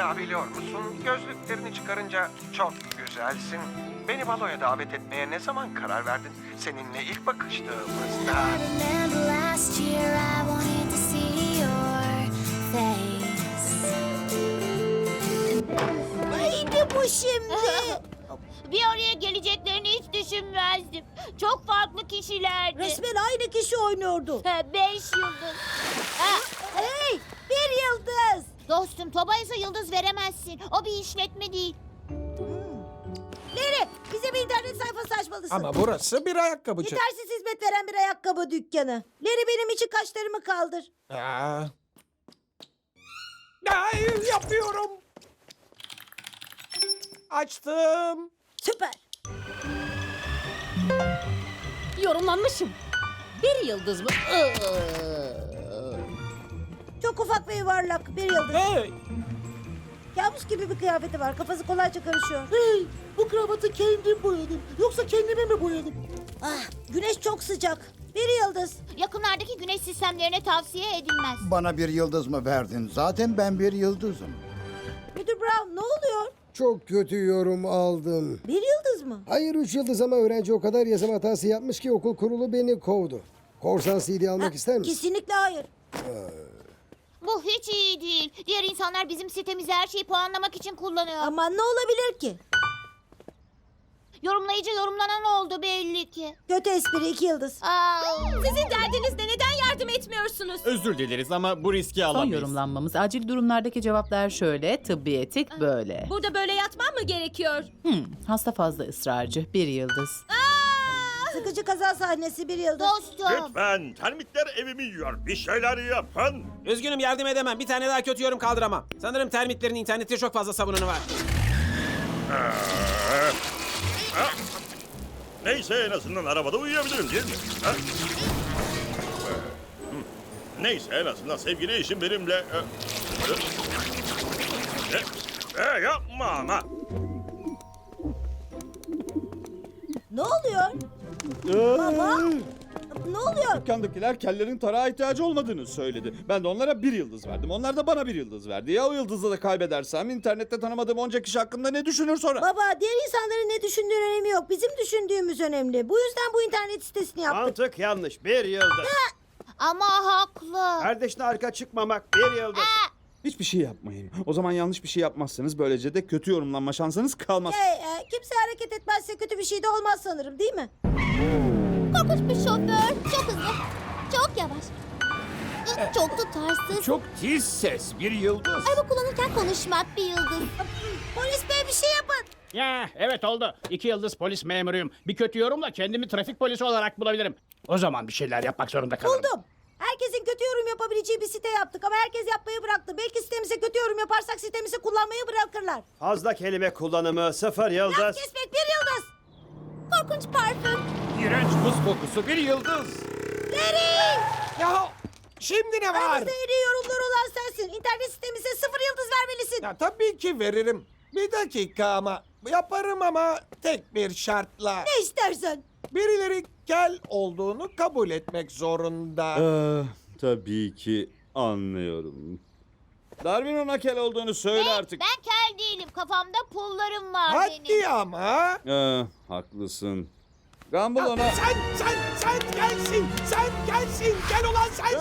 Biliyor musun, gözlüklerini çıkarınca çok güzelsin. Beni baloya davet etmeye ne zaman karar verdin? Seninle ilk bakıştığımızda. Neydi bu şimdi? Bir araya geleceklerini hiç düşünmezdim. Çok farklı kişilerdi. Resmen aynı kişi oynuyordu. Ha, Beş yıldız. Ha, Hey bir yıldız. dostum Tobias'a yıldız veremezsin. O bir işletme değil. Nere? Bize bir internet sayfası açmalısın. Ama burası bir ayakkabıcı. Yetersiz hizmet veren bir ayakkabı dükkanı. Leri benim için kaşlarımı kaldır. Aa. Hayır yapıyorum. Açtım. Süper. Yorumlanmışım. Bir yıldız mı? Çok ufak ve yuvarlak bir yıldız. Hey. Kabus gibi bir kıyafeti var. Kafası kolayca karışıyor. Hey, bu kravatı kendim boyadım. Yoksa kendime mi boyadım? Ah, güneş çok sıcak. Bir yıldız. Yakınlardaki güneş sistemlerine tavsiye edilmez. Bana bir yıldız mı verdin? Zaten ben bir yıldızım. Müdür Brown ne oluyor? Çok kötü yorum aldım. Bir yıldız mı? Hayır üç yıldız ama öğrenci o kadar yazım hatası yapmış ki okul kurulu beni kovdu. Korsan CD almak ister misin? Kesinlikle hayır. Bu hiç iyi değil. Diğer insanlar bizim sitemizi her şeyi puanlamak için kullanıyor. Ama ne olabilir ki? Yorumlayıcı yorumlanan oldu belli ki. Kötü espri iki yıldız. Aa, Sizin derdiniz ne? Neden yardım etmiyorsunuz? Özür dileriz ama bu riski Son alamayız. yorumlanmamız acil durumlardaki cevaplar şöyle, tıbbi etik böyle. Burada böyle yatmam mı gerekiyor? Hmm, hasta fazla ısrarcı, bir yıldız. Sıkıcı kaza sahnesi bir yıldız. dostum. Lütfen termitler evimi yiyor. Bir şeyler yapın. Üzgünüm yardım edemem. Bir tane daha kötü yorum kaldıramam. Sanırım termitlerin internette çok fazla savunanı var. Neyse en azından arabada uyuyabilirim değil mi? Ha? Hı. Neyse en azından sevgili eşim benimle... e, e, e, yapma ama. Ne oluyor? Baba? Ne oluyor? Dükkandakiler kellerin tarağa ihtiyacı olmadığını söyledi. Ben de onlara bir yıldız verdim. Onlar da bana bir yıldız verdi. Ya o yıldızı da kaybedersem internette tanımadığım onca kişi hakkında ne düşünür sonra? Baba diğer insanların ne düşündüğün önemi yok. Bizim düşündüğümüz önemli. Bu yüzden bu internet sitesini yaptık. Mantık yanlış. Bir yıldız. Ama haklı. Kardeşine arka çıkmamak. Bir yıldız. Hiçbir şey yapmayın. O zaman yanlış bir şey yapmazsınız. Böylece de kötü yorumlanma şansınız kalmaz. Hey, e, kimse hareket etmezse kötü bir şey de olmaz sanırım değil mi? Korkunç bir şoför. Çok hızlı. Çok yavaş. Çok tutarsız. Çok tiz ses bir yıldız. Araba kullanırken konuşmak bir yıldız. Polis bey bir şey yapın. Ya evet oldu. İki yıldız polis memuruyum. Bir kötü yorumla kendimi trafik polisi olarak bulabilirim. O zaman bir şeyler yapmak zorunda kalırım. Buldum. Herkesin kötü yorum yapabileceği bir site yaptık ama herkes yapmayı bıraktı. Belki sitemize kötü yorum yaparsak sitemizi kullanmayı bırakırlar. Fazla kelime kullanımı sıfır yıldız. Laf kesmek bir. İğrenç buz kokusu bir yıldız. Larry! Ya şimdi ne var? Aramızda en iyi yorumlar olan sensin. İnternet sitemize sıfır yıldız vermelisin. Ya tabii ki veririm. Bir dakika ama yaparım ama tek bir şartla. Ne istersen. Birileri kel olduğunu kabul etmek zorunda. Ah, tabii ki anlıyorum. Darwin ona kel olduğunu söyle artık. Ben kel değilim. Kafamda pullarım var Hadi benim. ama. Ah, haklısın. Gumball ona... Sen sen sen gelsin. Sen gelsin. Gel olan sen